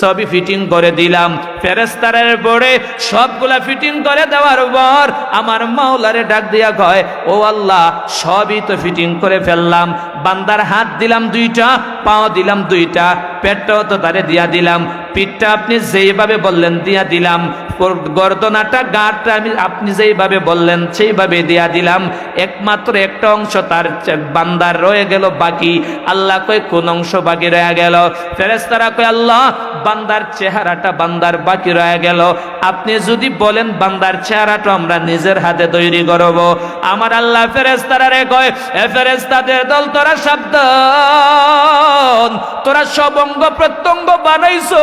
সবই ফিটিং করে দিলাম। ফেরেস্তারের পরে সবগুলা ফিটিং করে দেওয়ার পর আমার মাওলারে ডাক দিয়া কয়, ও আল্লাহ, সবই তো ফিটিং করে ফেললাম। বান্দার হাত দিলাম দুইটা পাও দিলাম দুইটা, পেটটাও তো তারে দিয়া দিলাম। পিঠটা আপনি যেইভাবে বললেন দিয়া দিলাম। গর্দনাটা, গাঁটটা আমি আপনি যেইভাবে বললেন সেইভাবে দিয়া দিলাম। একমাত্র একটা অংশ তার বান্দার রয়ে গেল, বাকি আল্লাহ কয় কোন অংশ বাকি রয়ে গেল। ফেরেস্তারা কয়, আল্লাহ, বান্দার চেহারাটা বান্দার বাকি রয়ে গেল। আপনি যদি বলেন বান্দার চেহারাটা আমরা নিজের হাতে তৈরি করব। আমার আল্লাহ ফেরেস্তারা রে কয় ফেরেস্তাদের দল তোরা শব্দ তোরা সব অঙ্গ প্রত্যঙ্গ বানাইছো।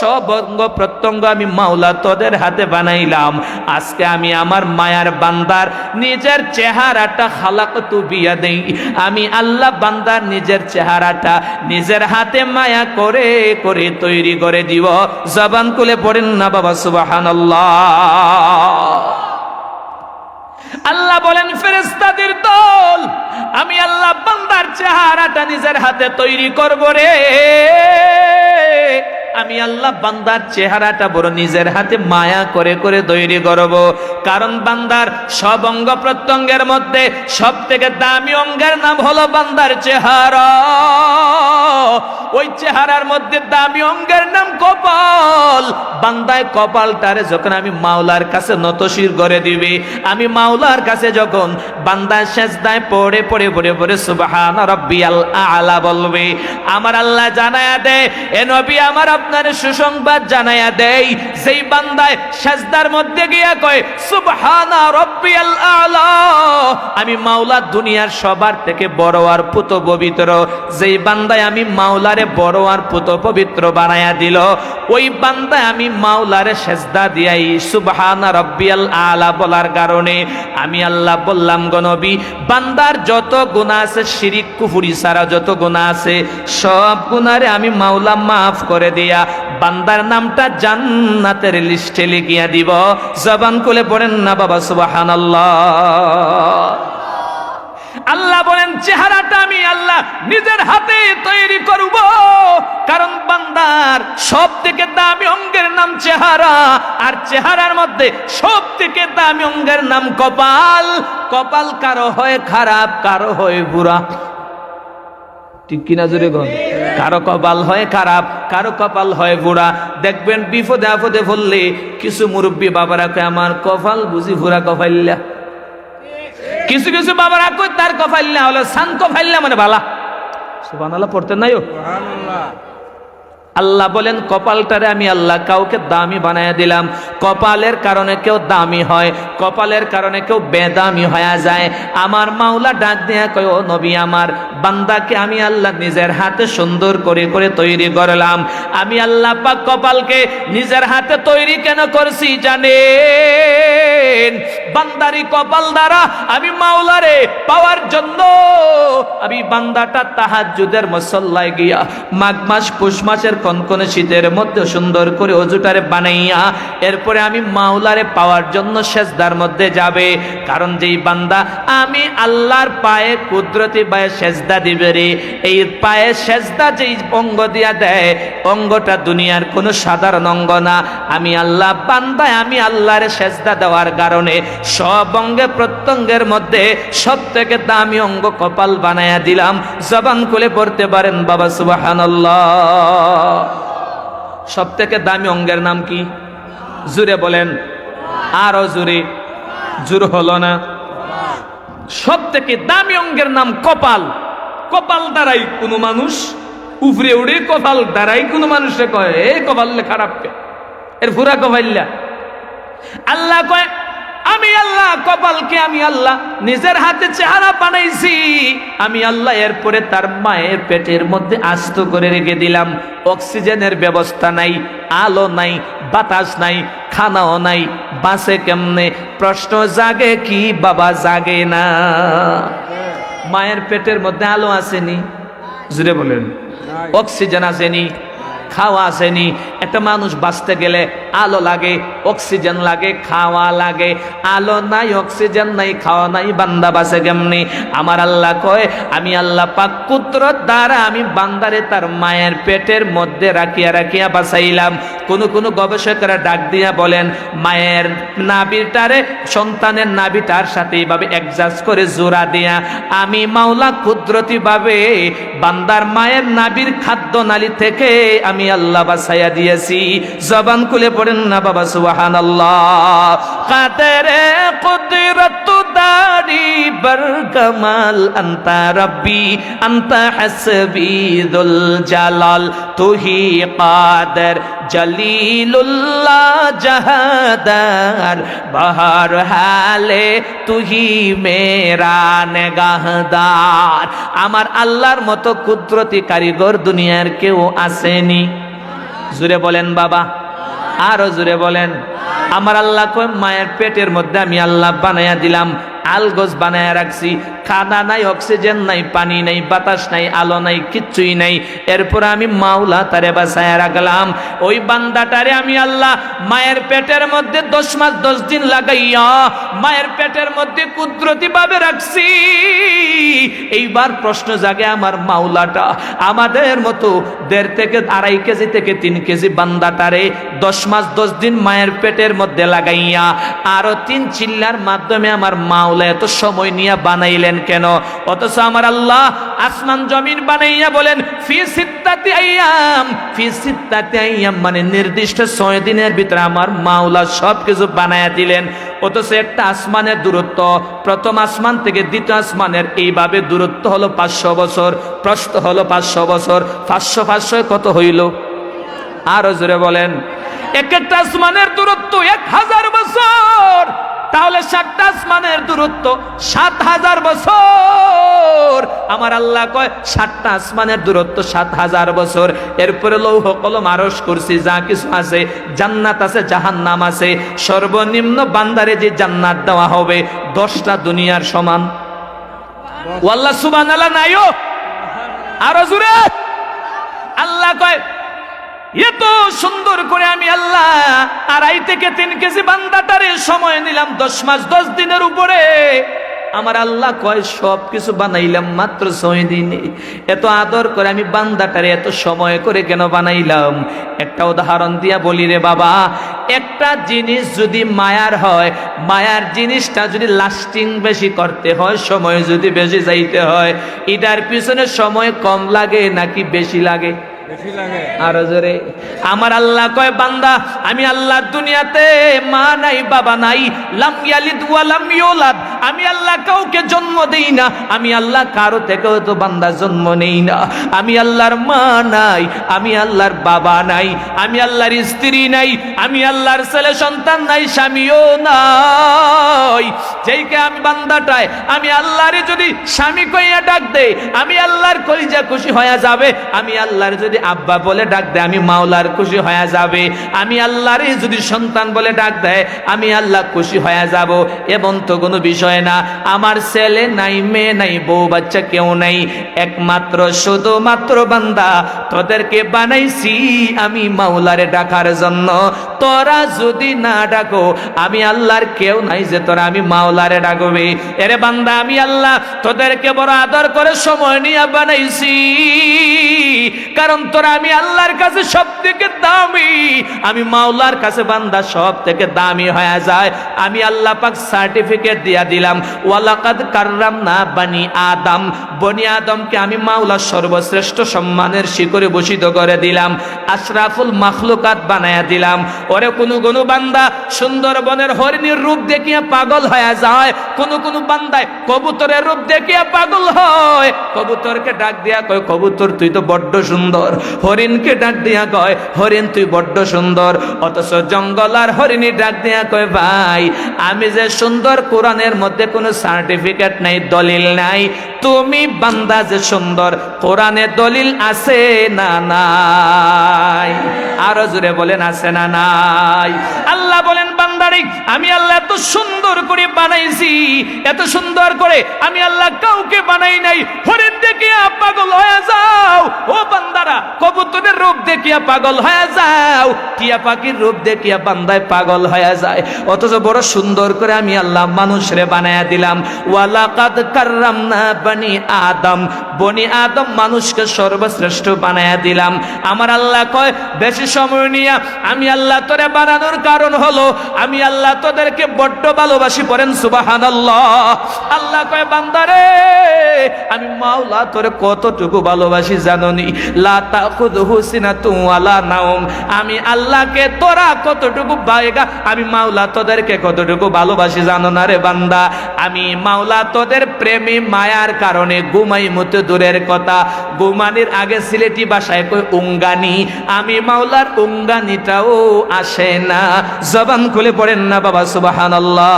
সব অঙ্গ প্রত্যঙ্গ আমি মাওলা তোদের হাতে বানাইলাম। আজকে আমি আমার মায়ার বান্দার নিজের চেহারাটা খালাক তু বিয়া দেই। আমি আল্লাহ বান্দার নিজের চেহারাটা নিজের হাতে মায়া করে করে তৈরি করে দিব। জবান খুলে পড়েন না বাবা, সুবহানাল্লাহ। আল্লাহ বলেন ফেরেস্তাদের দল আমি আল্লাহ বান্দার চেহারাটা নিজের হাতে তৈরি করব রে। আমি আল্লাহ বান্দার চেহারাটা বড় নিজের হাতে মায়া করে করে তৈরি করব। কারণ বান্দার সব অঙ্গ প্রত্যঙ্গের মধ্যে সব থেকে দামি অঙ্গের নাম হলো বান্দার চেহারা। ওই চেহারার মধ্যে দামি অঙ্গের নাম কপাল। বান্দায় কপালটারে যখন আমি মাওলার কাছে নতশির করে দিবি, আমি মাওলার কাছে যখন বান্দার সেজদায় পড়ে পড়ে পড়ে পড়ে সুবহান রাব্বিয়াল আলা বলবে, আমার আল্লাহ জানায়া দে, এ নবী, আমার আপনার সুসংবাদ জানায়া দেই। যেই বান্দায় সেজদার মধ্যে গিয়া কয়, সুবহান রাব্বিয়াল আলা। আমি মাওলা দুনিয়ার সবার থেকে বড় আর পুত পবিত্র। যেই বান্দায় আমি মাওলারে বড় আর পুত পবিত্র বানায়া দিল, ওই বান্দায় আমি মাওলারে সেজদা দিয়াই সুবহানা রব্বিয়াল আলা বলার কারণে। আমি আল্লাহ বললাম গনবী বান্দার যত গুণা আছে, শিরিক, কুফুরি সারা যত গুণা আছে, সব গুণারে আমি মাওলা মাফ করে দিয়া বান্দার নামটা জান্নাতের লিস্টে লিখিয়া দিব। জবান খুলে পড়েন না বাবা, সুবহানাল্লাহ। আল্লাহ বলেন, চেহারাটা আমি আল্লাহ নিজের হাতে তৈরি করব। কারণ বান্দার সব থেকে দামি অঙ্গের নাম চেহারা, আর চেহারার মধ্যে সব থেকে দামি অঙ্গের নাম কপাল। কপাল কারও হয় খারাপ, কারও হয় বুড়া। ঠিক কিনা জোরে গন কারও কপাল হয় খারাপ, কারও কপাল হয় বুড়া। দেখবেন বিপদে আপদে বললে কিছু মুরব্বী বাবারা কয়, আমার কপাল বুঝি বুড়া কপাইল্লা। কিছু কিছু বাবার কই তার কফাইল্লা হলো সান কফাইল্লা মানে বালা। সুবান পড়তেন পড়তে নাইও আল্লাহ বলেন, কপালটারে আমি আল্লাহ কাউকে দামি বানায় দিলাম। কপালের কারণে কেউ দামি হয়, কপালের কারণে কেউ বেদামি হয়ে যায়। আমার মাওলা ডাক দিয়া কয়, ও নবী আমার, বান্দাকে আমি আল্লাহ নিজের হাতে সুন্দর করে করে তৈরি করলাম। আমি আল্লাহ পাক কপালকে নিজের হাতে তৈরি কেন করছি জানে বান্দারি কপাল দ্বারা আমি মাওলারে পাওয়ার জন্য আমি বান্দাটা তাহাজ্জুদের মসল্লায় গিয়া মাঘ মাস, পুষ মাসের কনকনে শীতের মধ্যে সুন্দর করে অজুটারে বানাইয়া এরপরে আমি মাওলারে পাওয়ার জন্য সেজদার মধ্যে যাবে। কারণ যেই বান্দা, আমি আল্লাহর পায়ে কুদরতি পায়ে সেজদা দিবে রে। এই পায়ে সেজদা যেই অঙ্গ দিয়া দেয়, অঙ্গটা দুনিয়ার কোনো সাধারণ অঙ্গ না। আমি আল্লাহ বান্দায়, আমি আল্লাহর সেজদা দেওয়ার কারণে সব অঙ্গে প্রত্যঙ্গের মধ্যে সব থেকে দামি অঙ্গ কপাল বানায়া দিলাম। জবান খুলে পড়তে পারেন বাবা, সুবহানাল্লাহ। সব থেকে দামি অঙ্গের নাম কি? জুড়ে বলেন, আরও জুড়ে। জুর হলো না। সব থেকে দামি অঙ্গের নাম কপাল। কপাল দ্বারাই কোনো মানুষ উফরে উড়ে, কপাল দ্বারাই কোনো মানুষে কয়, এ কপাল খারাপ এর ফুরা কপাল্লা আল্লাহ কয় আমি আল্লাহ কপালকে আমি আল্লাহ নিজের হাতে চেহারা বানাইছি। আমি আল্লাহ এরপরে তার মায়ের পেটের মধ্যে আস্ত করে রেখে দিলাম। অক্সিজেনের ব্যবস্থা নাই আলো নাই বাতাস নাই খানাও নাই। বাসে কেমনে? প্রশ্ন জাগে কি বাবা জাগে না। মায়ের পেটের মধ্যে আলো আসেনি? জুড়ে বলেন। অক্সিজেন আসেনি? খাওয়া আসেনি? একটা মানুষ বাঁচতে গেলে আলো লাগে, অক্সিজেন লাগে, খাওয়া লাগে। আলো নাই, অক্সিজেন নাই, খাওয়া নাই, বান্দা বাসে কেমনি? আমার আল্লাহ কয়, আমি আল্লাহ পাক কুদরত দ্বারা আমি বান্দারে তার মায়ের পেটের মধ্যে রাখিয়া রাখিয়া বাসাইলাম কোন কোন গবেষকরা ডাক দিয়া বলেন, মায়ের নাবিটারে সন্তানের নাবিটার সাথে এইভাবে অ্যাডজাস্ট করে জোড়া দিয়া। আমি মাওলা কুদরতি ভাবে বান্দার মায়ের নাবির খাদ্য নালী থেকে আমি আল্লাহ বাসাইয়া দিয়েছি। জবান খুলে পড়েন না বাবা সুবাহান আল্লাহ দারি জালাল। তুহি জাহাদার, বাহার হালে তুহি মেরা নেগাহদার। আমার আল্লাহর মতো কুদরতি কারিগর দুনিয়ার কেউ আসেনি। জুড়ে বলেন বাবা। আরও জুড়ে বলেন। আমার আল্লাহ মায়ের পেটের মধ্যে আমি আল্লাহ বানাইয়া দিলাম, আলগোজ বানায়া রাখছি। খানা নাই, অক্সিজেন নাই, পানি নাই, বাতাস নাই, আলো নাই, কিচ্ছুই নাই। এরপর আমি মাওলা তারে বাসায় রাখলাম। ওই বান্দাটারে আমি আল্লাহ মায়ের পেটের মধ্যে দশ মাস, দশ দিন লাগাইয়া মায়ের পেটের মধ্যে কুদরতি ভাবে রাখছি। এইবার প্রশ্ন জাগে আমার মাওলাটা, আমাদের মতো দেড় থেকে আড়াই কেজি থেকে তিন কেজি বান্দাটারে দশ মাস, দশ দিন মায়ের পেটের মধ্যে লাগাইয়া, আরও তিন চিল্লার মাধ্যমে আমার মাওলা এত সময় নিয়ে বানাইলেন। কেন? অথচ আমার আল্লাহ আসমান জমিন বানাইয়া বলেন, ফি সিত্তাতি আইয়াম। ফি সিত্তাতি আইয়াম মানে নির্দিষ্ট ছয় দিনের ভিতরে আমার মাওলা সব কিছু বানাইয়া দিলেন। অথচ একটা আসমানের দূরত্ব, প্রথম আসমান থেকে দ্বিতীয় আসমানের এইভাবে দূরত্ব হলো পাঁচশো বছর, প্রস্থ হলো পাঁচশো বছর। পাঁচশো পাঁচশো কত হইল? আরও জোরে বলেন, এক একটা আসমানের দূরত্ব এক হাজার বছর। তাহলে সাতটা আসমানের দূরত্ব সাত হাজার বছর। আমার আল্লাহ কয়, সাতটা আসমানের দূরত্ব সাত হাজার বছর। এরপরে লৌহ কলম আরস করছি, যা কিছু আছে, জান্নাত আছে, জাহান্নাম আছে। সর্বনিম্ন বান্দারে যে জান্নাত দেওয়া হবে, দশটা দুনিয়ার সমান। ওয়াল্লাহ সুবান আল্লাহ নাইও আরও জুড়ে আল্লাহ কয় এত সুন্দর করে আমি আল্লাহ আড়াই থেকে তিন কেজি বান্দাটারে সময় নিলাম দশ মাস, দশ দিনের উপরে। আমার আল্লাহ কয়, সব কিছু বানাইলাম মাত্র ছয় দিনে। এত আদর করে আমি বান্দাটারে এত সময় করে কেন বানাইলাম? একটা উদাহরণ দিয়া বলি রে বাবা, একটা জিনিস যদি মায়ার হয়, মায়ার জিনিসটা যদি লাস্টিং বেশি করতে হয়, সময় যদি বেশি যাইতে হয়, এটার পিছনে সময় কম লাগে নাকি বেশি লাগে বেশি লাগে? আরও জোরে। আমার আল্লাহ কয়, বান্দা, আমি আল্লাহ দুনিয়াতে মা নাই, বাবা নাই আমি আল্লাহ কাউকে জন্ম দেই না, আমি আল্লাহ কারও থেকেও তো বান্দা জন্ম নেই না। আমি আল্লাহর মা নাই, আমি আল্লাহর বাবা নাই, আমি আল্লাহর স্ত্রী নাই, আমি আল্লাহর ছেলে সন্তান নাই, স্বামীও নাই। যেইকে আমি বান্দাটায়, আমি আল্লাহরে যদি স্বামী কইয়া ডাক দে আমি আল্লাহর কলিজা খুশি হয়ে যাবে, আমি আল্লাহর যদি আব্বা বলে ডাক দেয়, আমি মাওলার খুশি হয়ে যাবে। আমি আল্লাহরে যদি সন্তান বলে ডাক দেয়, আমি আল্লাহ খুশি হয়ে যাব। এবং তো কোনো বিষয় না। আমার ছেলে নাই, মেয়ে নাই, বউ বাচ্চা কেউ নাই। একমাত্র, শুধুমাত্র বান্দা। তোদেরকে বানাইছি আমি মাওলারে ডাকার জন্য। তোরা যদি না ডাকো, আমি আল্লাহর কেউ নাই যে তোরা আমি মাওলারে ডাকবে। এরে বান্দা, আমি আল্লাহ তোদেরকে বড় আদর করে সময় নিয়ে বানাইছি। কারণ তোরা আমি আল্লাহর কাছে সব থেকে দামি। আমি মাওলার কাছে বান্দা সব থেকে দামি হয়ে যায়। আমি আল্লাহ পাক সার্টিফিকেট দিয়া দিলাম। ওয়ালাকাদ কাররাম না বানি আদম। বনি আদমকে আমি মাওলা সর্বশ্রেষ্ঠ সম্মানের শিকরে বসিত করে দিলাম। আশরাফুল মাখলুকাত বানায়া দিলাম। ওরে কোনো কোনো বান্দা সুন্দরবনের হরিণীর রূপ দেখিয়া পাগল হয়ে যায়। কোনো কোনো বান্দায় কবুতরের রূপ দেখিয়া পাগল হয়। কবুতরকে ডাক দিয়া কয়, কবুতর, তুই তো বড্ড সুন্দর। হরিণকে ডাক দিয়া কয়, হরিণ, তুই বড্ড সুন্দর। অথচ জঙ্গল আর হরিণী ডাক দিয়া কয়, ভাই, আমি যে সুন্দর কোরআনের মধ্যে কোনো সার্টিফিকেট নাই, দলিল নাই তুমি বান্দা যে সুন্দর, কোরআনে দলিল আছে না নাই? আরও জুড়ে বলেন, আছে না নাই? আল্লাহ বলেন বান্দারিক আমি আল্লাহ এত সুন্দর করে বানাইছি। এত সুন্দর করে আমি আল্লাহ কাউকে বানাই নাই। হরিণ দেখিয়া পাগল হয়ে যাও। ও বান্দারা, কবুতরের রূপ দেখিয়া পাগল হয়ে যাও। টিয়া পাখির রূপ দেখিয়া বান্দায় পাগল হয়ে যায়। অথচ বড় সুন্দর করে আমি আল্লাহ মানুষরে বানায়া দিলাম। ওয়ালাকাদ কাররামনা বনি আদম। বনি আদম মানুষকে সর্বশ্রেষ্ঠ বানায়া দিলাম। আমার আল্লাহ কয়, বেশি সময় নিয়ে, আমি আল্লাহ তোরে বানানোর কারণ হলো, আমি আল্লাহ তোদেরকে বড্ড ভালোবাসি পড়েন সুবাহান আল্লাহ আল্লাহ কয় বান্দারে আমি মাওলা, তোরে কতটুকু ভালোবাসি জাননি। লা তাখুযুহু সিনাতুন ওয়ালা নাওম। আমি আল্লাহকে, তোরা কতটুকু বাইগা আমি মাওলা তোদেরকে কতটুকু ভালোবাসি জানো না রে বান্দা। আমি মাওলা তোদের প্রেমী মায়ার কারণে ঘুমাই মতো দূরের কথা। ঘুমানির আগে সিলেটি ভাষায় কই উঙ্গানি। আমি মাওলার উঙ্গানিটাও আসে না। জবান খুলে পড়েন না বাবা, সুবহানাল্লাহ। আল্লাহ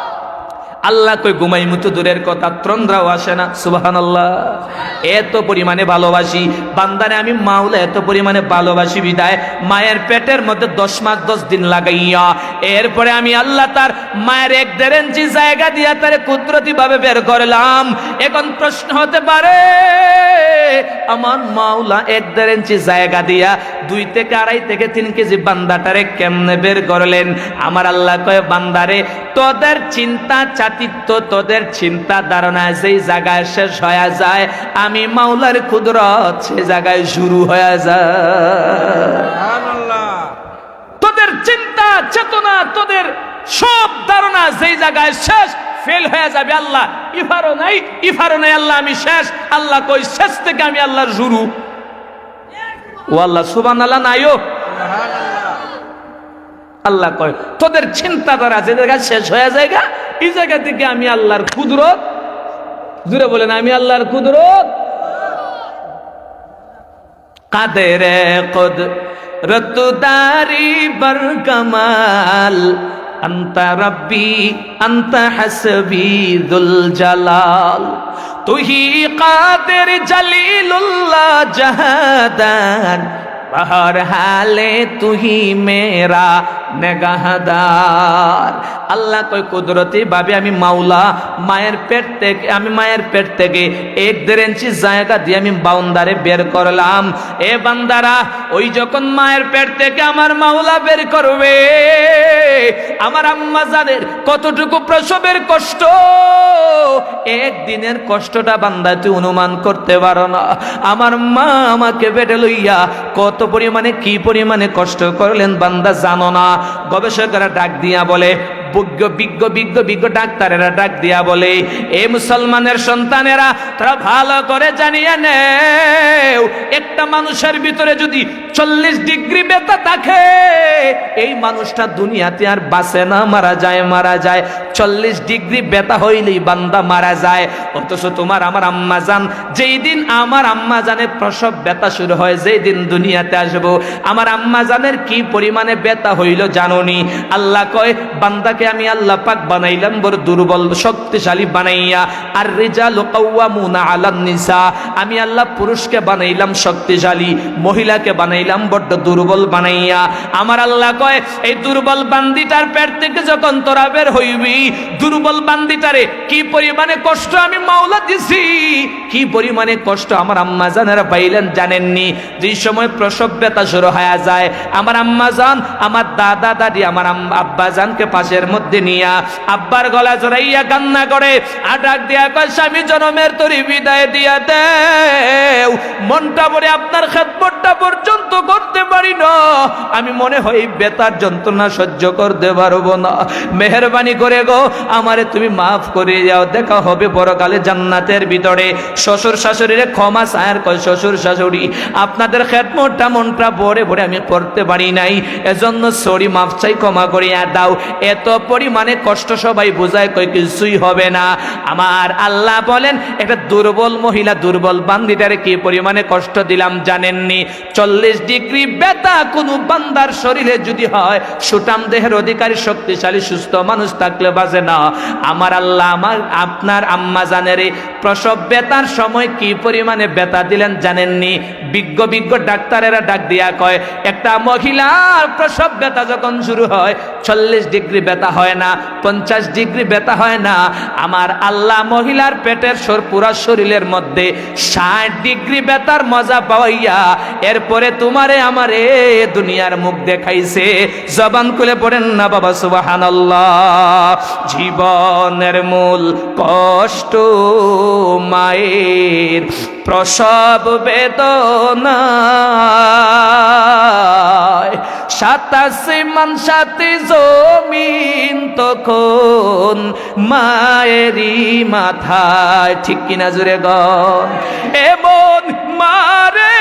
কই ঘুমাই মতো দূরের কথা, ত্রন্দ্রাও আসে না সুবাহান আল্লাহ এত পরিমাণে ভালোবাসি, বান্দারে আমি মাওলা, এত পরিমাণে ভালোবাসি বিদায়, মায়ের পেটের মধ্যে দশ মাস দশ দিন লাগাইয়া, এরপরে আমি আল্লাহ তার মায়ের এক দেড় ইঞ্চি জায়গা দিয়া তারে কুদরতি ভাবে বের করলাম। এখন প্রশ্ন হতে পারে, আমার মাওলা এক দেড় ইঞ্চি জায়গা দিয়া দুই থেকে আড়াই থেকে তিন কেজি বান্দাটারে কেমনে বের করলেন? আমার আল্লাহ কয়, বান্দারে, তোদের চিন্তা চাতিত্ব তোদের চিন্তা ধারণা যেই জায়গায় শেষ হয়ে যায়, আমি মাওলার কুদরত সে জায়গায় শুরু হয়ে যায়। তোদের চিন্তা, চেতনা, তোদের সব ধারণা যেই জায়গায় শেষ ফেল হয়ে যাবে আল্লাহ। ইফারও নাই ইফারও নাই, আল্লাহ আমি শেষ। আল্লাহ কই, শেষ থেকে আমি আল্লাহর শুরু। ও আল্লাহ সুবান আল্লাহ নাইও আল্লাহ কয়, তোদের চিন্তাধারা যে জায়গা শেষ হয়ে জায়গা এই জায়গা থেকে আমি আল্লাহর কুদরত দূরে বলেন, আমি আল্লাহর কুদরত। কাদের কদ, রতুদারি বর কমাল আন্তা রব্বি, আন্তা হাসবি দুল জালাল। তুহি কাদের জালিলুল্লাহ জাহাদান হর হালে তুহি মেরা নেগাহাদার। আল্লাহ কই কুদরতি ভাবে আমি মাওলা, মায়ের পেট থেকে, আমি মায়ের পেট থেকে এক দেড় ইঞ্চি জায়গা দিয়ে আমি বাউন্দারে বের করলাম। এ বান্দারা, ওই যখন মায়ের পেট থেকে আমার মাওলা বের করবে, আমার আম্মা জানের কতটুকু প্রসবের কষ্ট একদিনের কষ্টটা বান্দা তুই অনুমান করতে পারো না। আমার মা আমাকে বেটে লইয়া কত পরিমাণে কি পরিমাণে কষ্ট করলেন বান্দা জানো না। গবেষকরা ডাক দিয়া বলে বিজ্ঞ বিজ্ঞ বিজ্ঞ বিজ্ঞ ডাক্তারেরা ডাক দিয়া বলে এ মুসলমানের সন্তানেরা তারা ভালো করে জানিয়ে নেও একটা মানুষের ভিতরে যদি চল্লিশ ডিগ্রি বেতা থাকে এই মানুষটা দুনিয়াতে আর বাঁচে না মারা যায় মারা যায় চল্লিশ ডিগ্রি বেতা হইলেই বান্দা মারা যায় অথচ তোমার আমার আম্মা জান যেই দিন আমার আম্মা জানের প্রসব ব্যথা শুরু হয় যেই দিন দুনিয়াতে আসব আমার আম্মা জানের কি পরিমাণে ব্যথা হইল জাননি আল্লাহ কয় বান্দাকে আমি আল্লাহ পাক বানাইলাম, বড় দুর্বল, শক্তিশালী বানাইয়া। আর রেজাল কাউয়ামুনা আলান নিসা, আমি আল্লাহ পুরুষকে বানাইলাম, শক্তিশালী, মহিলাকে বানাইলাম বড্ড দুর্বল বানাইয়া। আমার আল্লাহ কয়, এই দুর্বল বান্দিটার পেট থেকে যখন তোরা বের হইবি, দুর্বল বান্দিটারে কি পরিমাণে কষ্ট আমি মাওলা দিছি? কি পরিমাণে কষ্ট আমার আম্মা জানেরা পাইলেন জানেননি? যে সময় প্রসব ব্যথা শুরু হয়ে যায়, আমার আম্মা জান, আমার দাদা, দাদি, আমার আব্বা জানকে পাশের মধ্যে নিয়া আব্বার গলা জড়াইয়া কান্না করে আর ডাক দিয়া কয়, স্বামী জনমের তরি বিদায় দিয়া দেও। মনটা পরে আপনার খেদমতটা পর্যন্ত করতে পারি না। আমি মনে হয় বেতার যন্ত্রণা সহ্য করতে পারব না। মেহরবানি করে গো, আমারে তুমি মাফ করে যাও। দেখা হবে পরকালে জান্নাতের ভিতরে। শ্বশুর শাশুড়িরে ক্ষমা সায়ার কয়, শ্বশুর শাশুড়ি, আপনাদের খেদমতটা মনটা ভরে ভরে আমি করতে পারি নাই। এজন্য সরি, মাফ চাই, ক্ষমা করিয়া দাও। এত পরিমাণে কষ্ট সবাই বোঝায় কই কিছুই হবে না। আমার আল্লাহ বলেন, একটা দুর্বল মহিলা, দুর্বল বান্দিটারে কি পরিমাণে কষ্ট দিলাম জানেননি? চল্লিশ ডিগ্রি বেত বেতা কোনো বান্দার শরীরে যদি হয় সুটাম দেহের অধিকারী, শক্তিশালী, সুস্থ মানুষ থাকলে বাজে না। আমার আল্লাহ, আমার আপনার আম্মা জানের প্রসব বেতার সময় কি পরিমাণে বেতা দিলেন জানেননি? বিজ্ঞ বিজ্ঞ ডাক্তারেরা ডাক দিয়া কয়, একটা মহিলার প্রসব ব্যথা যখন শুরু হয়, চল্লিশ ডিগ্রি ব্যথা হয় না, পঞ্চাশ ডিগ্রি ব্যথা হয় না। আমার আল্লাহ মহিলার পেটের সর পুরা শরীরের মধ্যে ষাট ডিগ্রি ব্যথার মজা পাওয়াইয়া এরপরে তোমারে আমারে দুনিয়ার মুখ দেখাইছে। জবান খুলে পড়েন না বাবা সুবাহান জীবনের মূল কষ্ট মায়ের প্রসব বেদনা। সাতাশি মান সাতি জমিন তখন মায়েরই মাথায়, ঠিক কিনা জুড়ে গন এমন মারে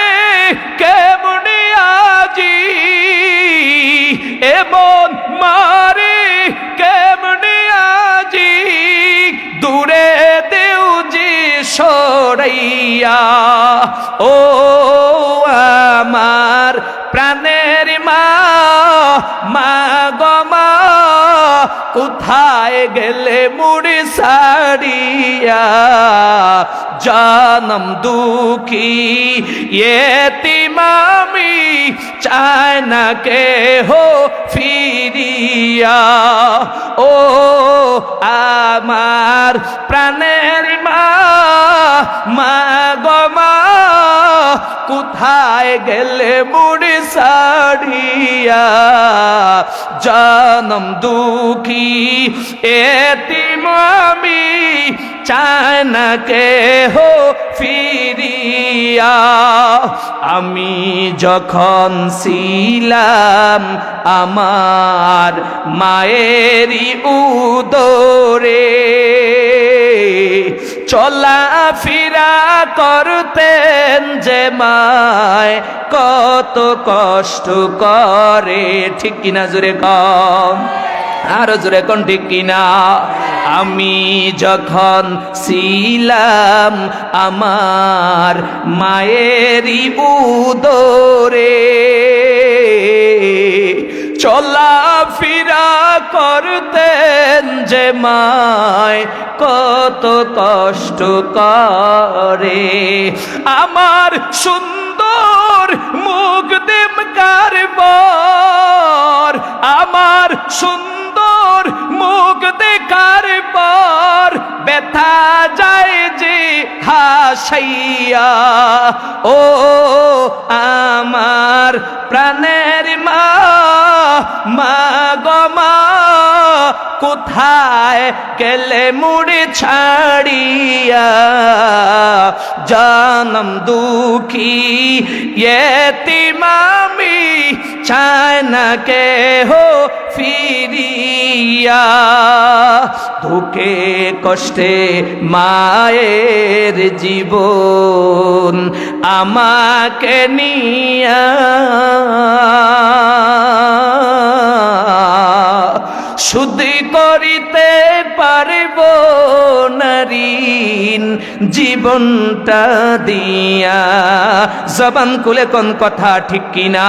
কেমনে আজি? এমন মারে কেমনে আজি? দূরে দেউ যে সরাইয়া, ও আমার প্রাণের মা মা গমা কোথায় গেলে মুড়ি সারিয়া? জানম দুঃখী, এতিমামি চায় না কে হো ফিরিয়া। ও আমার প্রাণের মা কোথায় গেলে মুড়ি সারিয়া জানম দুঃখী এতিমামি চায় না কে হো ফিরিয়া? আমি যখন ছিলাম আমার মায়েরই উদরে চলা ফিরা করতেন যে মায়, কত কষ্ট করে। ঠিক কিনা জোরে কম? আরও জোরে কোন ঠিক কিনা? আমি যখন ছিলাম আমার মায়েরই উদরে চলা ফিরা করতেন যে মায় কত কষ্ট করে। আমার সুন্দর মুখ দেবকার কারবার আমার সুন্দর মুখ দেখার পর ব্যথা যায় যে হাসাইয়া। ও আমার প্রাণের মা মা গমা কোথায় গেলে মুড়ি ছাড়িয়া? জানম দুঃখী, এতিমামি চায় না কে হো ফিরিয়া। ধুকে কষ্টে মায়ের জীবন আমাকে নিয়া। শুদ্ধি করিতে পারব নারীন জীবনটা দিয়া। জবান কুলে কোন কথা ঠিক কিনা?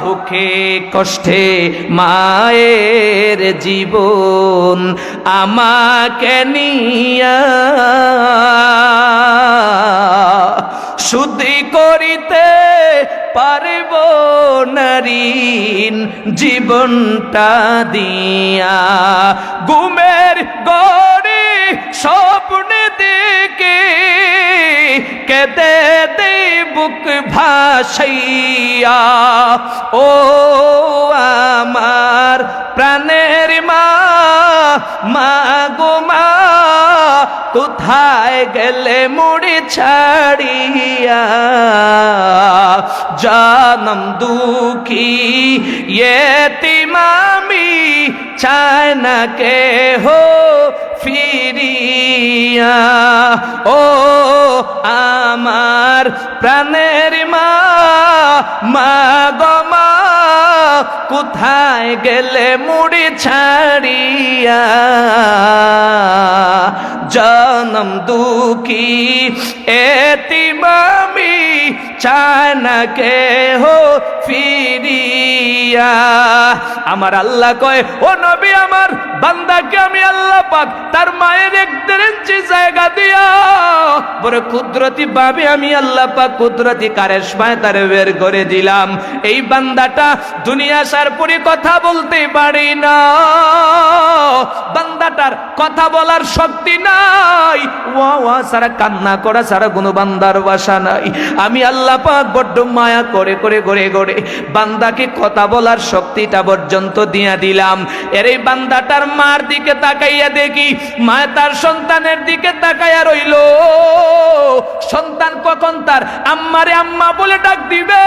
দুঃখে, কষ্টে মায়ের জীবন আমাকে নিয়া। শুদ্ধি করিতে পারব নারীন জীবনটা দিয়া। গুমের গড়ে স্বপ্নে দেখে কেদে দে বুক ভাসাইয়া। ও আমার প্রাণের মা মা গো মা, কোথায় গেলে মুড়ি ছাড়িয়া? জানম দুঃখী এতিমামি চায় না কে হো ফিরিয়া। ও আমার প্রাণের মা মা গমা কোথায় গেলে মুড়ি ছাড়িয়া? জনম দুঃখী এতিমামি চায় হো ফিরিয়া। আমার আল্লাহ কয় ও নবী আমার বান্দাকে আমি আল্লাহ পাক, তার মায়ের এক দেড় জায়গা দিয়া। বড় কুদরতি ভাবে আমি আল্লাহ পাক কুদরতি তারে বের করে দিলাম। এই বান্দাটা দুনিয়া কথা বলতে পারি না। বান্দাটার কথা বলার শক্তি নাই। ওয়া ওয়া, সারা কান্না করা সারা কোনো বান্দার বাসা নাই। আমি আল্লাহ পাক বড্ড মায়া করে করে করে করে বান্দাকে কথা বলার শক্তিটা পর্যন্ত দিয়া দিলাম। এর এই বান্দাটার মার দিকে তাকাইয়া দেখি, মা তার সন্তানের দিকে তাকাইয়া রইল। সন্তান কখন তার আম্মারে আম্মা বলে ডাক দিবে?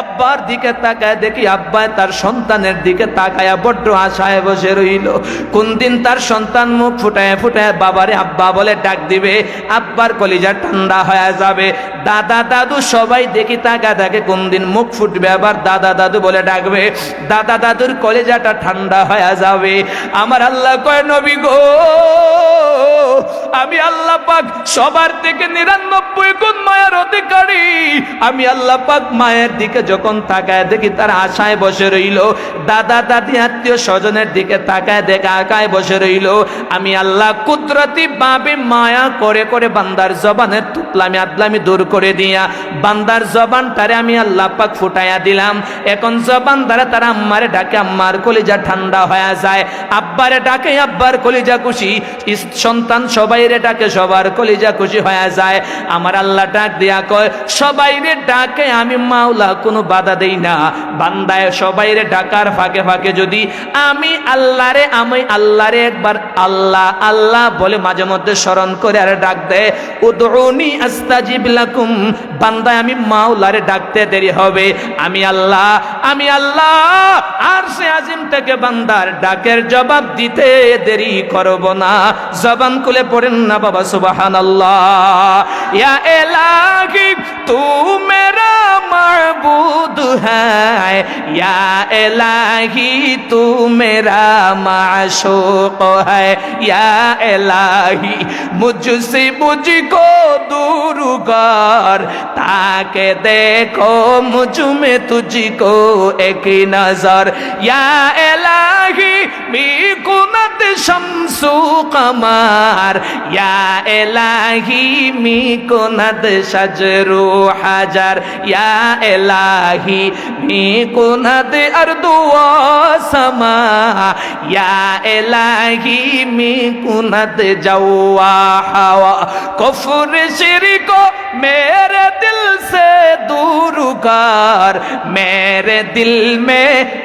আব্বার দিকে তাকায় দেখি আব্বায় তার সন্তানের দিকে তাকায়া বড্ড আশায় বসে রইল। কোন দিন তার সন্তান মুখ ফুটায় ফুটায় বাবারে আব্বা বলে ডাক দিবে, আব্বার কলিজা ঠান্ডা হয়ে যাবে। দাদা দাদু সবাই দেখি তাকা থাকে কোন দিন মুখ ফুটবে, আবার দাদা দাদু বলে ডাকবে, দাদা দাদুর কলেজাটা ঠান্ডা হয়ে যাবে। আমার আল্লাহ কয় নবী গো। আমি আল্লাহ পাক সবার থেকে নিরানব্বই গুণ মায়ের অধিকারী। আমি আল্লাহ পাক মায়ের দিকে যখন তাকায় দেখি তার আশায় বসে রইল। দাদা, দাদি, আত্মীয় স্বজনের দিকে তাকায় দেখে আকায় বসে রইল। আমি আল্লাহ কুদরতি ভাবে মায়া করে করে বান্দার জবানের তুতলামি আদলামি দূর করে দিয়া বান্দার জবানটারে আমি আল্লাহ পাক ফুটাইয়া দিলাম। এখন জবান দ্বারা তারা আম্মারে ডাকে, আম্মার কলিজা ঠান্ডা হয়ে যায়। আব্বারে ডাকে আব্বার কলিজা খুশি সন্তান সবাইরে ডাকে, সবার কলিজা খুশি হয়ে যায়। আমার আল্লাহ ডাক দিয়া কয় সবাইরে ডাকে, আমি মাওলা কোনো বাধা দেই না। বান্দায় সবাইরে ডাকার ফাঁকে ফাঁকে যদি আমি আল্লাহরে আমি আল্লাহরে একবার আল্লাহ আল্লাহ বলে মাঝে মধ্যে স্মরণ করে আর ডাক দেয় উদরুনি আস্তাজিব লাকুম। বান্দায় আমি মাওলারে ডাকতে দেরি হবে। আমি আল্লাহ আমি আল্লাহ, আর সে আজিম থেকে বান্দার ডাকের জবাব দিতে দেরি দেরি করব না। জবান খুলে পড়েন না বাবা সুবাহান আল্লাহ ইয়া এলাহি, তু মেরা মাবুদ হ্যায় এলাহি, তু মেরা মাশুক হ্যায় এলাহি, মুঝসে মুঝকো দূর কর তাকে দেখো মুঝমে তুঝকো এক নজর। ইয়া এলাহি মি কুনত শামসু কমার, ইয়া এলাহি মিকুনাদ সাজরু হাজার, ইয়া এলাহি মিকুনাদ আরদু সামা, ইয়া এলাহি মিকুনাদ জাওয়া হাওয়া। কফর শিরক মেরে দিল সে দূর কর মেরে দিল মে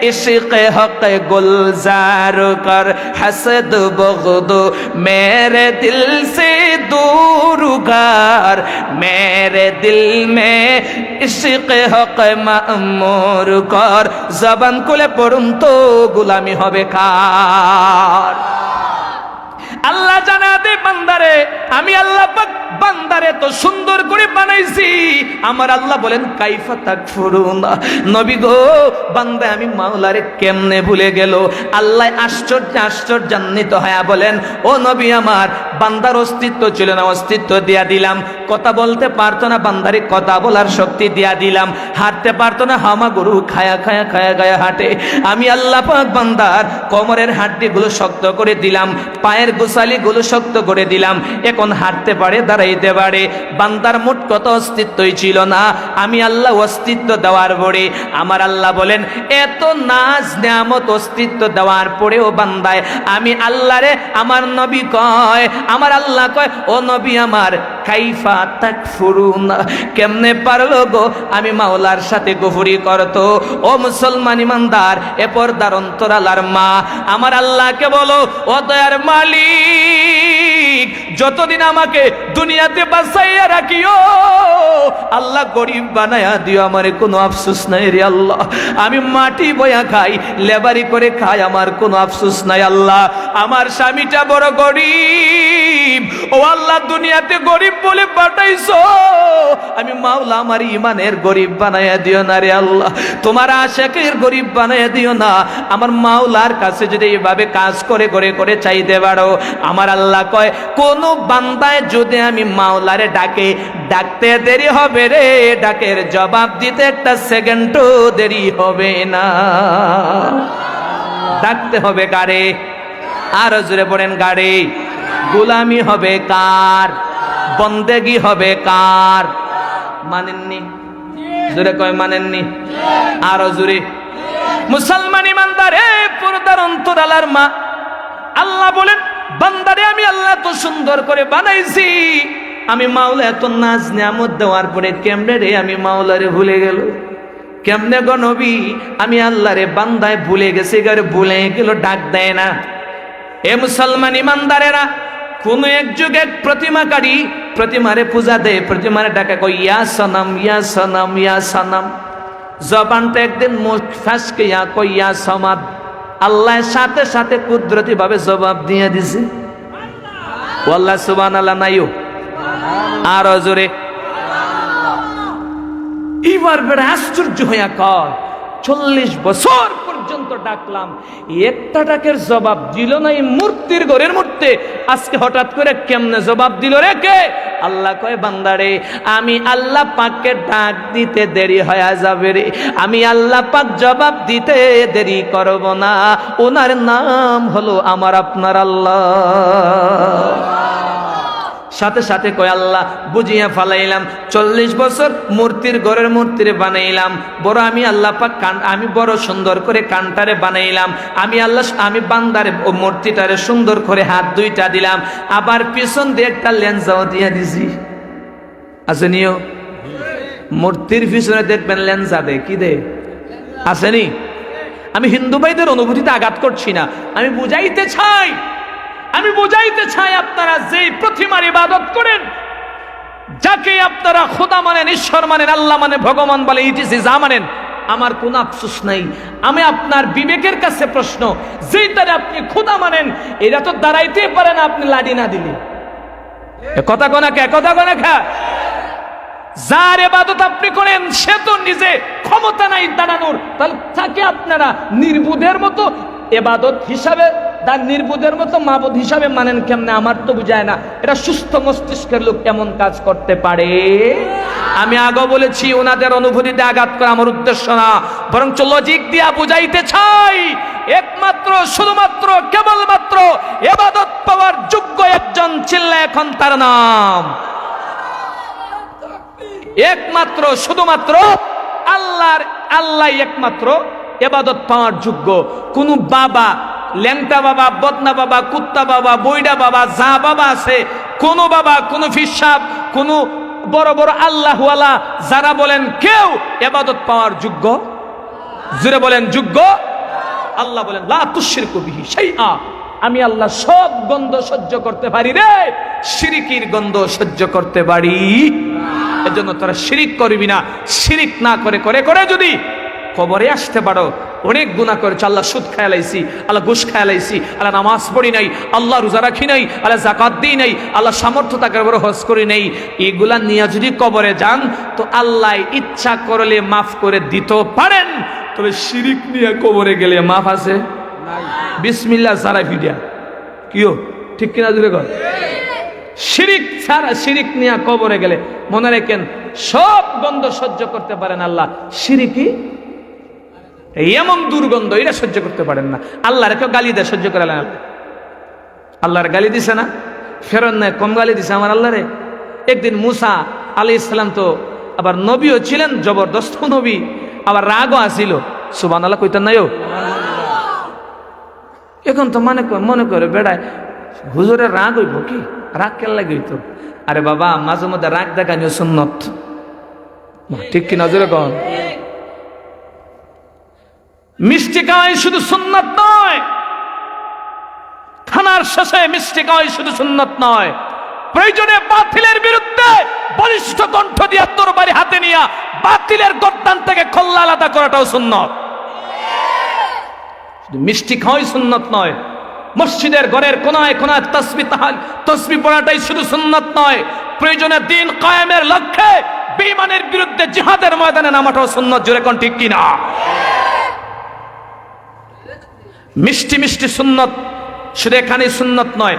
ইশক হক গুলজার কর হাসর हक गुलजार कर हसद बगद मेरे दिल से दूर कर मेरे दिल में इश्क हक মামুর কর জবান খুলে পড়ুন তো গুলামি হবে কার বান্দারে, আমি আল্লাহ বান্দারে তো সুন্দর করে বানাইছি। আমার আল্লাহ বলেন, কাইফা নবী গো আমি মাওলারে কেমনে ভুলে গেল? আল্লাহ আশ্চর্য হয়ে বলেন, ও নবী আমার, বান্দার অস্তিত্ব ছিল না, অস্তিত্ব দিয়া দিলাম। কথা বলতে পারতো না, বান্দারে কথা বলার শক্তি দিয়া দিলাম। হাঁটতে পারতো না হামা গরু খায়া খায়া খায়া গায়া হাঁটে। আমি আল্লাহ পাক বান্দার কোমরের হাড্ডিগুলো শক্ত করে দিলাম। পায়ের গোসালিগুলো শক্ত করে দিলাম। এখন হাঁটতে পারে, দাঁড়াইতে পারে। বান্দার মোট কত অস্তিত্বই ছিল না। আমি আল্লাহ অস্তিত্ব দেওয়ার পরে আমার আল্লাহ বলেন, এত নাজ নেয়ামত অস্তিত্ব দেওয়ার পরেও বান্দায়, আমি আল্লাহরে আমার নবী কয়, আমার আল্লাহ কয়, ও নবী আমার কাইফা তাক ফুরুন কেমনে পারল গো? আমি মাওলার সাথে গফুরি করতো। ও মুসলমান ইমানদার, এ পর্দার অন্তরালার মা। আমার আল্লাহকে বলো, ও দয়ার মালিক, যতদিন আমাকে দুনিয়াতে বাঁচাইয়া রাখিও। আল্লাহ গরিব বানায়া দিও, আমার কোনো আফসোস নাই রে আল্লাহ। আমি মাটি বয়া খাই, লেবারি করে খাই, আমার কোনো আফসোস নাই আল্লাহ। আমার স্বামীটা বড় গরিব। ও আল্লাহ, দুনিয়াতে গরিব বলে পাঠাইছো। আমি মাওলা, আমার ইমানের গরিব বানাইয়া দিও না রে আল্লাহ। তোমার আশাকের গরিব বানাইয়া দিও না। আমার মাওলার কাছে যদি এইভাবে কাজ করে করে করে চাইতে পারো। আমার আল্লাহ কয়, কোনো বান্দায় যদি আমি মাওলারে ডাকে, ডাকতে দেরি হবে রে, ডাকের জবাব দিতে একটা সেকেন্ডও দেরি হবে না। ডাকতে হবে কারে? আর জুড়ে পড়েন গাড়ি গোলামি হবে কার? বন্দেগি হবে কার? মানেননি? জুড়ে কয় মানেননি? আরও জুড়ে মুসলমান ইমানদার, এ পর্দার অন্তরালার মা। আল্লাহ বলেন বান্দারে, আমি আল্লাহ তো সুন্দর করে বানাইছি। আমি মাওলা এত নাচ নিয়ামত দেওয়ার পরে কেমনে রে আমি মাওলারে ভুলে গেল? কেমনে গো নবী, আমি আল্লাহরে বান্দায় ভুলে গেছি গারে ভুলে গেল ডাক দেয় না। এ মুসলমান ইমানদারেরা, কোন এক যুগ এক প্রতিমাকারী প্রতিমারে পূজা দেয়, প্রতিমারে ডাকে কই ইয়া সনম ইয়া সনম ইয়া সনম। জবানটা একদিন মুখ ফাঁসকে ইয়া কই ইয়া সমাদ। আল্লাহ সাথে সাথে কুদরতি ভাবে জবাব দিয়ে দিছে। ওয়াল্লাহ সুবান আল্লাহ নাইও। আরও জোরে। এবার বেড়া আশ্চর্য হইয়া কয়, চল্লিশ বছর পর্যন্ত ডাকলাম, একটা ডাকের জবাব দিল না এই মূর্তির ঘরের মূর্তি আজকে হঠাৎ করে কেমনে জবাব দিল রে কে? আল্লাহ কয় বান্দারে আমি আল্লাহ পাককে ডাক দিতে দেরি হয়ে যাবে রে। আমি আল্লাহ পাক জবাব দিতে দেরি করব না। ওনার নাম হলো আমার আপনার আল্লাহ। সাথে সাথে কয়, আল্লাহ, বুঝিয়া ফালাইলাম, চল্লিশ বছর মূর্তির ঘরের মূর্তির বানাইলাম। বড় আমি আল্লাহ পাক কান, আমি বড় সুন্দর করে কানটারে বানাইলাম। আমি আল্লাহ, আমি বান্দারে ও মূর্তিটারে সুন্দর করে হাত দুইটা দিলাম। আবার পিছন দিয়ে একটা লেন্সাও দিয়া দিছি। আসেনিও মূর্তির পিছনে দেখবেন লেন্সা দে, কি দে? আসেনি আমি হিন্দু ভাইদের অনুভূতিতে আঘাত করছি না। আমি বুঝাইতে চাই। আমি বুঝাইতে চাই আপনারা যেই প্রতিমার ইবাদত করেন, যাকে আপনারা খোদা মানেন, ঈশ্বর মানেন, আল্লাহ মানে ভগবান বলে ইটিসি যা মানেন, আমার কোন আফসোস নাই। আমি আপনার বিবেকের কাছে প্রশ্ন, যেই তারে আপনি খোদা মানেন, এরা তো দাঁড়াইতে পারে না আপনি লাডি না দিলে। কথা কোনা কে কথা কোনা খা যার এবাদত আপনি করেন, সে তো নিজে ক্ষমতা নাই দাঁড়ানোর। তাহলে তাকে আপনারা নির্বুধের মতো এবাদত হিসাবে তার নির্বুধের মতো মাবুদ হিসাবে মানেন কেমনে? আমার তো বুঝায় না। এটা সুস্থ মস্তিষ্কের লোক কেমন কাজ করতে পারে? আমি আগে বলেছি ওনাদের অনুভূতিতে আঘাত করা আমার উদ্দেশ্য না। বরঞ্চ লজিক দিয়া বুঝাইতে চাই, একমাত্র, শুধুমাত্র, কেবলমাত্র এবাদত পাওয়ার যোগ্য একজন চিল্লা এখন তার নাম। একমাত্র, শুধুমাত্র আল্লাহর আল্লাহ একমাত্র এবাদত পাওয়ার যোগ্য। কোন বাবা ল্যাংটা বাবা, বদনা বাবা, কুত্তা বাবা, বইডা বাবা, যা বাবা আছে, কোন বাবা, কোন ফিসাব কোন বড় বড় আল্লাহওয়ালা, যারা বলেন কেউ এবাদত পাওয়ার যোগ্য? জুড়ে বলেন যোগ্য? আল্লাহ বলেন, লা তুশির সেই আ আমি আল্লাহ সব গন্ধ সহ্য করতে পারি রে। সিরিকির গন্ধ সহ্য করতে পারি। এজন্য তোরা শিরিক করবি না। শিরিক না করে করে করে যদি কবরে আসতে পারো অনেক গুণা করেছে আল্লাহ সুদ খেয়ালাইছি আল্লাহ ঘুষ খেয়ালাইছি আল্লাহ নামাজ পড়ি নাই আল্লাহ রোজা রাখি নাই আল্লাহ জাকাত দিই নাই আল্লাহ সামর্থ্য থাকার বড় হজ করি নাই, এগুলা নিয়ে যদি কবরে যান, তো আল্লাহ ইচ্ছা করলে মাফ করে দিতে পারেন, তবে শিরিক নিয়ে কবরে গেলে মাফ আছে? বিসমিল্লা সারা ফিডিয়া কিও? ঠিক কিনা দূরে কর শিরিক ছাড়া শিরিক নিয়ে কবরে গেলে মনে রাখেন, সব গন্ধ সহ্য করতে পারেন আল্লাহ। শিরিকি এমন দুর্গন্ধ এটা সহ্য করতে পারেন না। আল্লাহর কেউ গালি দেয়, সহ্য করে না আল্লাহর গালি দিছে না? ফেরত নেয়, কম গালি দিছে আমার আল্লাহরে। একদিন মুসা আলি ইসলাম তো আবার নবীও ছিলেন, জবরদস্ত নবী, আবার রাগও আসিল। সুবান আল্লাহ কইতেন নাইও এখন তো মনে মনে করে বেড়ায়, হুজুরের রাগ হইব কি? রাগ কেন লাগে হইতো? আরে বাবা, মাঝে মধ্যে রাগ দেখানিও সুন্নত। ঠিক কি নজরে কন? মিষ্টি খাওয়াই শুধু সুন্নত নয়। খানার শেষে মিষ্টি খাওয়াই শুধু সুন্নত নয়। প্রয়োজনে বাতিলের বিরুদ্ধে বলিষ্ঠ কণ্ঠ দিয়ে তরবারি হাতে নিয়ে বাতিলের গদ্দান থেকে খোল্লা আলাদা করাটাও সুন্নত। মিষ্টি খাওয়াই সুন্নত নয়। মসজিদের ঘরের কোনায় কোনায় তসবি তাহাল তসবি পড়াটাই শুধু সুন্নত নয়। প্রয়োজনে দিন কায়েমের লক্ষ্যে বেঈমানের বিরুদ্ধে জিহাদের ময়দানে নামাটাও সুন্নত। জোরে কোন ঠিক কিনা? মিষ্টি মিষ্টি সুন্নত, শুধু এখানে সুন্নত নয়।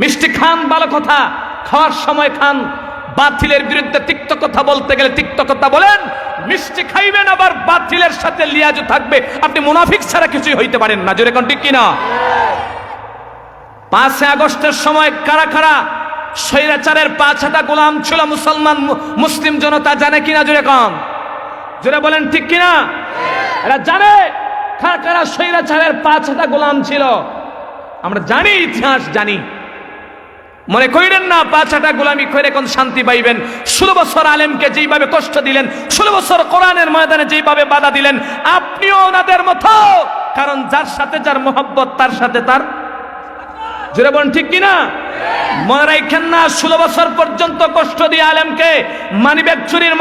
মিষ্টি খান ভালো কথা, খাওয়ার সময় খান। বাতিলের বিরুদ্ধে তিক্ত কথা বলতে গেলে তিক্ত কথা বলেন। মিষ্টি খাইবেন আবার বাতিলের সাথে লিয়াজু থাকবে। আপনি মুনাফিক ছাড়া কিছুই হইতে পারেন না। জোরে কোন কিনা? পাঁচই আগস্টের সময় কারা কারা স্বৈরাচারের পাঁচ হাতা গোলাম ছিল মুসলমান মুসলিম জনতা জানে কিনা? জোরে কম জোরে বলেন ঠিক কিনা? এরা জানে। কারা কারা স্বৈরাচারের পাঁচ হাতা গোলাম ছিল? আমরা জানি, ইতিহাস জানি। মনে করিলেন না, পাঁচ হাটা গোলামি করে কোন শান্তি পাইবেন। ষোলো বছর আলেমকে যেইভাবে কষ্ট দিলেন, ষোলো বছর কোরআনের ময়দানে যেইভাবে বাধা দিলেন, আপনিও ওনাদের মতো। কারণ যার সাথে যার মোহব্বত, তার সাথে তার জোরে বলেন, ঠিক কিনা? মনে রাখেন না, ষোলো বছর পর্যন্ত কষ্ট দিয়ে আলেমকে মানিব্যাগ চুরির